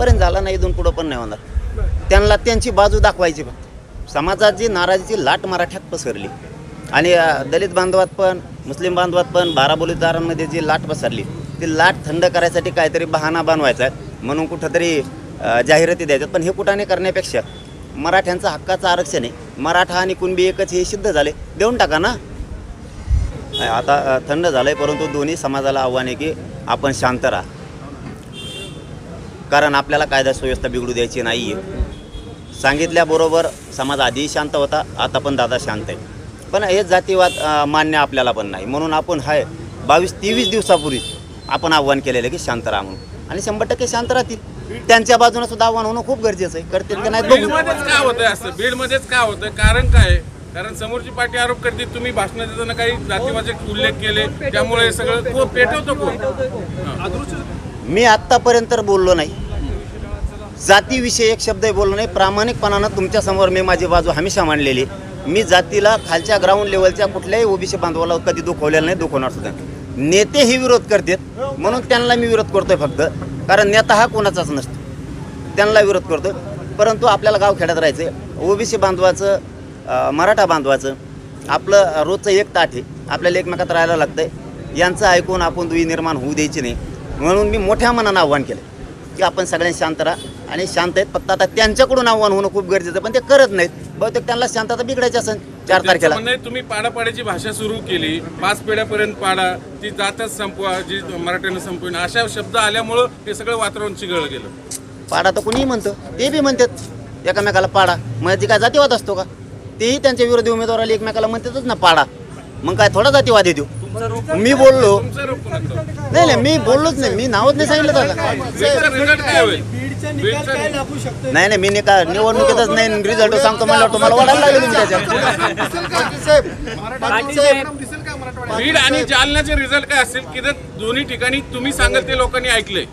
आतापर्यंत झाला नाही इथून पुढं पण नाही होणार. त्यांना त्यांची बाजू दाखवायची फक्त. समाजाची नाराजीची लाट मराठ्यात पसरली. आणि दलित बांधवात पण मुस्लिम बांधवात पण बाराबोलीदारांमध्ये जी लाट पसरली ती लाट थंड करायसाठी काहीतरी बहाणा बनवायचा आहे. म्हणून कुठंतरी जाहिराती द्यायच्यात. पण हे कुठाने करण्यापेक्षा मराठ्यांचं हक्काचं आरक्षण आहे. मराठा आणि कुणबी एकच हे सिद्ध झाले. देऊन टाका ना. आता थंड थंड आहे परंतु दोन्ही समाजाला आव्हान आहे की आपण शांत राहा. कारण आपल्याला कायदा सुव्यवस्था बिघडू द्यायची नाही आहे सांगितल्याबरोबर समाज आधीही शांत होता आता पण दादा शांत आहे. पण हे जातीवाद मान्य आपल्याला पण नाही. म्हणून आपण हाय बावीस तेवीस दिवसापूर्वी आपण आव्हान केलेलं की शांत राहा म्हणून. आणि शंभर टक्के शांत राहतील. त्यांच्या बाजूने सुद्धा आव्हान होणं खूप गरजेचं आहे. करतील की नाही बघू. बीडमध्येच का होतंय असं? बीडमध्येच का होतंय? कारण काय? आहे? कारण समोरची पार्टी आरोप करते तुम्ही भाषण देताना काही जातीवाचे उल्लेख केले त्यामुळे हे सगळं को पेटवतो कोण? मी आत्तापर्यंत तर बोललो नाही. जातीविषयी एक शब्दही बोललो नाही. प्रामाणिकपणानं तुमच्यासमोर मी माझी बाजू हमेशा मांडलेली. मी जातीला खालच्या ग्राउंड लेवलच्या कुठल्याही ओबीसी बांधवाला कधी दुखवलेलं नाही दुखवणार सुद्धा. नेते हे विरोध करतात. म्हणून त्यांना मी विरोध करतोय फक्त. कारण नेता हा कोणाचाच नसतो. त्यांना विरोध करतो परंतु आपल्याला गावखेड्यात राहायचं आहे ओबीसी बांधवाचं मराठा बांधवाचं आपलं रोजचं एक ताट आहे. आपल्याला एकमेकात राहायला लागतंय. यांचं ऐकून आपण दुई निर्माण होऊ द्यायची नाही. म्हणून मी मोठ्या मनानं आव्हान केलं. की आपण सगळ्यांनी शांत राहा आणि शांत आहेत. फक्त आता त्यांच्याकडून आव्हान होणं खूप गरजेचं पण ते करत नाहीत. बहुतेक त्यांना शांतता बिघडायची असेल चार तारखेला. तुम्ही पाडापाड्याची भाषा सुरू केली. पाच पिढ्यापर्यंत पाडा. ती जातच संपवा जी मराठ्यानं संपविन. अशा शब्द आल्यामुळं हे सगळं वातावरण चिघळ गेलं. पाडा तर कुणीही म्हणतं. ते बी म्हणतात एकामेकाला पाडा. मग ती काय जातीवाद असतो का? तेही त्यांच्या विरोधी उमेदवाराला एकमेकाला म्हणतातच ना पाडा. मग काय थोडा जातीवाद येतो मी बोललो? नाही नाही मी बोललोच नाही. मी नावच नाही सांगितलं त्याला. नाही नाही मी नाही का निवडणुकीतच नाही रिझल्ट सांगतो म्हणल्यावर तुम्हाला वाढायला लागले तुम्ही त्याच्यात बीड आणि जालन्याचे रिझल्ट काय असतील की जर दोन्ही ठिकाणी तुम्ही सांगाल ते लोकांनी ऐकले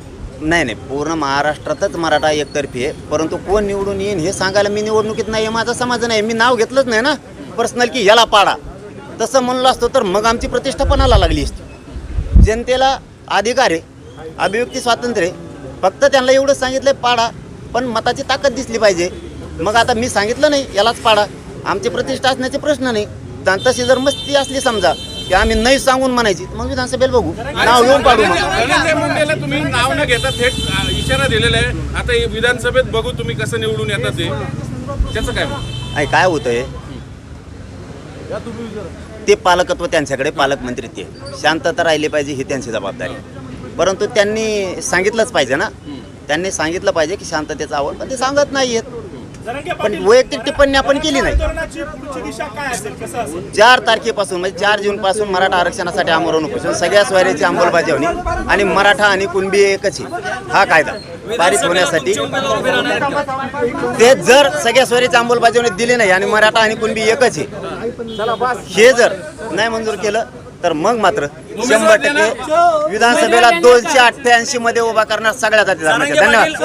नाही नाही पूर्ण महाराष्ट्रातच मराठा एकतर्फी आहे. परंतु कोण निवडून येईन हे सांगायला मी निवडणुकीत नाही हे माझा समाज नाही मी नाव घेतलंच नाही ना. पर्सनल की ह्याला पाडा. तसं म्हणलं असतो तर मग आमची प्रतिष्ठा पणाला लागली असती. जनतेला अधिकार आहे अभिव्यक्ती स्वातंत्र्य आहे फक्त त्यांना एवढंच सांगितलं पाडा पण मताची ताकद दिसली पाहिजे. मग आता मी सांगितलं नाही यालाच पाडा. आमची प्रतिष्ठा असण्याचे प्रश्न नाही. तशी जर मस्ती असली समजा की आम्ही नाही सांगून म्हणायची मग विधानसभेला बघू. नाव येऊन पाडू मुंडेला तुम्ही नाव न घेता थेट इशारा दिलेला आहे. आता हे विधानसभेत बघू तुम्ही कसं निवडून येतात ते. त्याचं काय? होतंय? ते पालकत्व त्यांच्याकडे पालकमंत्री ते. शांतता राहिली पाहिजे ही त्यांची जबाबदारी. परंतु त्यांनी सांगितलंच पाहिजे ना. त्यांनी सांगितलं पाहिजे की शांततेचं आवड पण ते सांगत नाहीयेत. पण वैयक्तिक टिप्पणी आपण केली नाही. आंदोलनाची पुढची दिशा काय असेल? कसं असेल? चार तारखेपासून म्हणजे चार जून पासून मराठा आरक्षणासाठी आमरण उपोषण सगळ्या स्वाऱ्याची अंमलबजावणी आणि मराठा आणि कुणबी एकच आहे. हा कायदा पारित होण्यासाठी ते जर सगळ्या स्वारीची अंमलबजावणी दिली नाही आणि मराठा आणि कुणबी एकच आहे हे जर नाही मंजूर केलं तर मग मात्र शंभर टक्के विधानसभेला दोनशे अठ्ठ्याऐंशी मध्ये उभा करणार सगळ्या जाती धन्यवाद.